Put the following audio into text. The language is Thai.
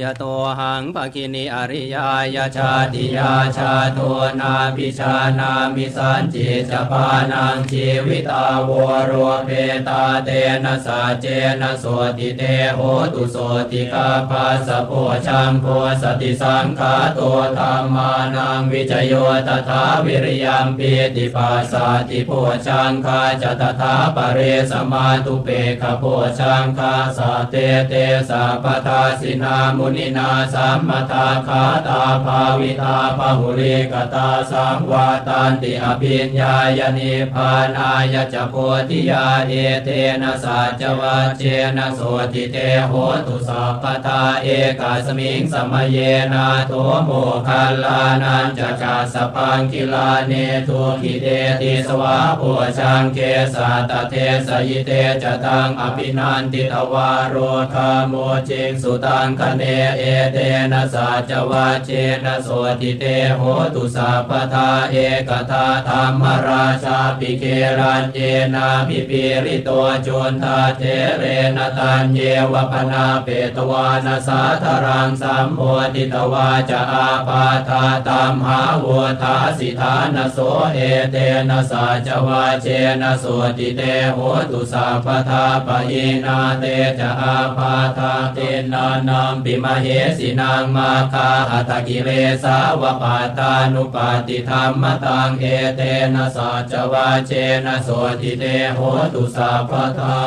ยะโตหังภคินิอริยายชาติยาชาโทนาปิชานามิสันจิจปานังชีวิตาวโรเปตาเตนะสาเจนะโสติเตโหตุโสติกาภาสะโพชังโพสติสังฆาโตธรรมานังวิจโยตถาวิริยมปีติปัสสาติโพชังคาจะตถาปเรสมาตุเปขโพชังคาสาเตเตสัพพทาสินามมุนินาสัมมทาคาตาภาวิตาภาหุริกตาสังวาตันติอภิญญายนิพานายจะโพธิยาเอเทนะสัจวัจเจนะโสติเตโหตุสัพพทาเอกาสมิงสมเยนาโทโมคัลลานันจะกาสปังกิลาเนทุขิเตติสวะโพชังเกสัตเทสยิเตจตังอภินันติตวารโรธาโมจิงสุตังคเนเอเตนะสัจวัจเจนะโสติเตโหตุสัพพทาเอกทาธรรมราชาปิเกรันเยนาพิปิริโตจุนทาเทเรนตันเยวปนาเปตวานาสาธรังสัมโพธิตวาจะอาปาทาตามหาวัทาสิทานโสเอเตนะสัจวาเจนะโสติเตโหตุสัพพทาปะยินาเตจะอาปาทาเตนานัมปิมเหสินางมาคาหัตกิเลสาวปาตานุปาติธรรมตังเอเตนะสัจวาเจนะโสติเตโหตุสัพพทา